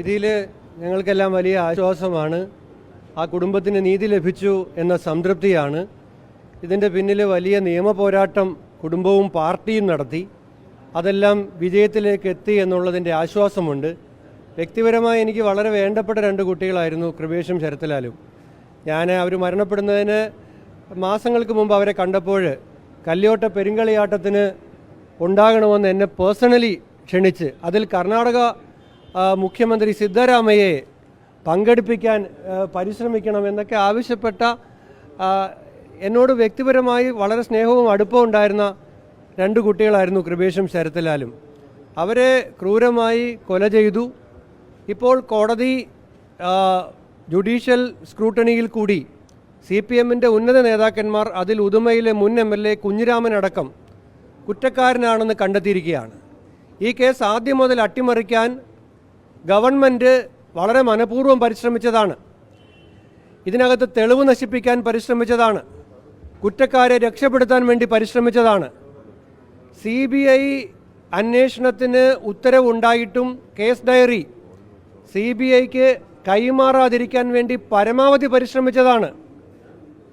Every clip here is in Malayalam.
ഇതിൽ ഞങ്ങൾക്കെല്ലാം വലിയ ആശ്വാസമാണ്. ആ കുടുംബത്തിന് നീതി ലഭിച്ചു എന്ന സംതൃപ്തിയാണ്. ഇതിന്റെ പിന്നിൽ വലിയ നിയമ പോരാട്ടം കുടുംബവും പാർട്ടിയും നടത്തി. അതെല്ലാം വിജയത്തിലേക്ക് എത്തി എന്നുള്ളതിന്റെ ആശ്വാസമുണ്ട്. വ്യക്തിപരമായി എനിക്ക് വളരെ വേണ്ടപ്പെട്ട രണ്ട് കുട്ടികളായിരുന്നു കൃപേഷും ശരത്തലാലും ഞാൻ അവർ മരണപ്പെടുന്നതിന് മാസങ്ങൾക്ക് മുമ്പ് അവരെ കണ്ടപ്പോൾ കല്യോട്ട പെരുങ്കളിയാട്ടത്തിന് ഉണ്ടാകണമെന്ന് എന്നെ പേഴ്സണലി ക്ഷണിച്ച് അതിൽ കർണാടക മുഖ്യമന്ത്രി സിദ്ധരാമയെ പങ്കെടുപ്പിക്കാൻ പരിശ്രമിക്കണം എന്നൊക്കെ ആവശ്യപ്പെട്ട എന്നോട് വ്യക്തിപരമായി വളരെ സ്നേഹവും അടുപ്പവും ഉണ്ടായിരുന്ന രണ്ട് കുട്ടികളായിരുന്നു കൃപേഷും ശരത്ലാലും. അവരെ ക്രൂരമായി കൊല ചെയ്തു. ഇപ്പോൾ കോടതി ജുഡീഷ്യൽ സ്ക്രൂട്ടണിയിൽ കൂടി സി പി എമ്മിന്റെ ഉന്നത നേതാക്കന്മാർ അതിൽ ഉദുമയിലെ മുൻ എം എൽ എ കുഞ്ഞിരാമനടക്കം കുറ്റക്കാരനാണെന്ന് കണ്ടെത്തിയിരിക്കുകയാണ്. ഈ കേസ് ആദ്യം മുതൽ അട്ടിമറിക്കാൻ ഗവൺമെന്റ് വളരെ മനഃപൂർവം പരിശ്രമിച്ചതാണ്. ഇതിനകത്ത് തെളിവ് നശിപ്പിക്കാൻ പരിശ്രമിച്ചതാണ്. കുറ്റക്കാരെ രക്ഷപ്പെടുത്താൻ വേണ്ടി പരിശ്രമിച്ചതാണ്. സി ബി ഐ അന്വേഷണത്തിന് ഉത്തരവുണ്ടായിട്ടും കേസ് ഡയറി സി ബി ഐക്ക് കൈമാറാതിരിക്കാൻ വേണ്ടി പരമാവധി പരിശ്രമിച്ചതാണ്.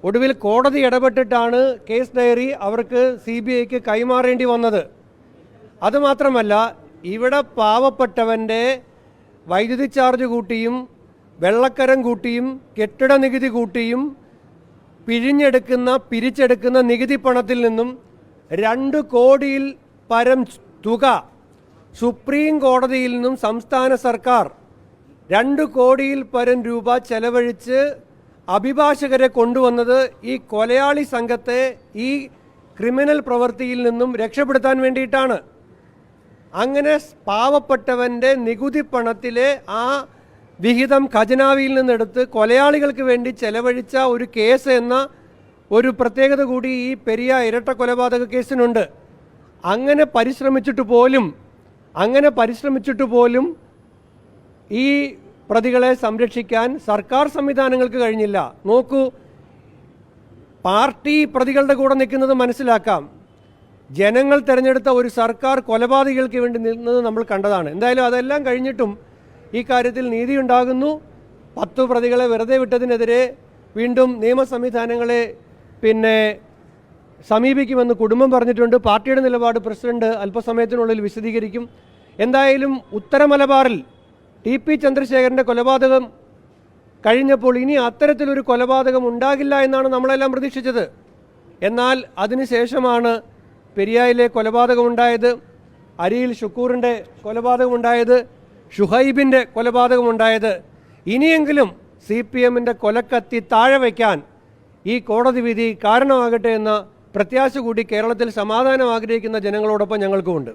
ഒടുവിൽ കോടതി ഇടപെട്ടിട്ടാണ് കേസ് ഡയറി അവർക്ക് സി ബി ഐക്ക് കൈമാറേണ്ടി വന്നത്. അതുമാത്രമല്ല ഇവിടെ പാവപ്പെട്ടവന്റെ വൈദ്യുതി ചാർജ് കൂട്ടിയും വെള്ളക്കരം കൂട്ടിയും കെട്ടിട നികുതി കൂട്ടിയും പിഴിഞ്ഞെടുക്കുന്ന പിരിച്ചെടുക്കുന്ന നികുതി പണത്തിൽ നിന്നും രണ്ട് കോടിയിൽ പരം തുക സുപ്രീം കോടതിയിൽ നിന്നും സംസ്ഥാന സർക്കാർ രണ്ട് കോടിയിൽ പരം രൂപ ചെലവഴിച്ച് അഭിഭാഷകരെ കൊണ്ടുവന്നത് ഈ കൊലയാളി സംഘത്തെ ഈ ക്രിമിനൽ പ്രവൃത്തിയിൽ നിന്നും രക്ഷപ്പെടുത്താൻ വേണ്ടിയിട്ടാണ്. അങ്ങനെ പാവപ്പെട്ടവന്റെ നികുതി പണത്തിലെ ആ വിഹിതം ഖജനാവിയിൽ നിന്നെടുത്ത് കൊലയാളികൾക്ക് വേണ്ടി ചെലവഴിച്ച ഒരു കേസ് എന്ന ഒരു പ്രത്യേകത കൂടി ഈ പെരിയ ഇരട്ട കൊലപാതക കേസിനുണ്ട്. അങ്ങനെ പരിശ്രമിച്ചിട്ട് പോലും അങ്ങനെ പരിശ്രമിച്ചിട്ട് പോലും ഈ പ്രതികളെ സംരക്ഷിക്കാൻ സർക്കാർ സംവിധാനങ്ങൾക്ക് കഴിഞ്ഞില്ല. നോക്കൂ പാർട്ടി പ്രതികളുടെ കൂടെ നിൽക്കുന്നത് മനസ്സിലാക്കാം. ജനങ്ങൾ തിരഞ്ഞെടുത്ത ഒരു സർക്കാർ കൊലപാതകികൾക്ക് വേണ്ടി നിന്നത് നമ്മൾ കണ്ടതാണ്. എന്തായാലും അതെല്ലാം കഴിഞ്ഞിട്ടും ഈ കാര്യത്തിൽ നീതി ഉണ്ടാകുന്നു പത്തു പ്രതികളെ വെറുതെ വിട്ടതിനെതിരെ വീണ്ടും നിയമ സംവിധാനങ്ങളെ പിന്നെ സമീപിക്കുമെന്ന് കുടുംബം പറഞ്ഞിട്ടുണ്ട്. പാർട്ടിയുടെ നിലപാട് പ്രസിഡന്റ് അല്പസമയത്തിനുള്ളിൽ വിശദീകരിക്കും. എന്തായാലും ഉത്തര മലബാറിൽ ടി പി ചന്ദ്രശേഖരന്റെ കൊലപാതകം കഴിഞ്ഞപ്പോൾ ഇനി അത്തരത്തിലൊരു കൊലപാതകം ഉണ്ടാകില്ല എന്നാണ് നമ്മളെല്ലാം പ്രതീക്ഷിച്ചത്. എന്നാൽ അതിനുശേഷമാണ് പെരിയായിലെ കൊലപാതകമുണ്ടായത് അരിയിൽ ഷുക്കൂറിന്റെ കൊലപാതകമുണ്ടായത് ഷുഹൈബിന്റെ കൊലപാതകമുണ്ടായത്. ഇനിയെങ്കിലും സി പി എമ്മിന്റെ കൊലക്കത്തി താഴെ വയ്ക്കാൻ ഈ കോടതി വിധി കാരണമാകട്ടെ എന്ന പ്രത്യാശ കൂടി കേരളത്തിൽ സമാധാനം ആഗ്രഹിക്കുന്ന ജനങ്ങളോടൊപ്പം ഞങ്ങൾക്കുമുണ്ട്.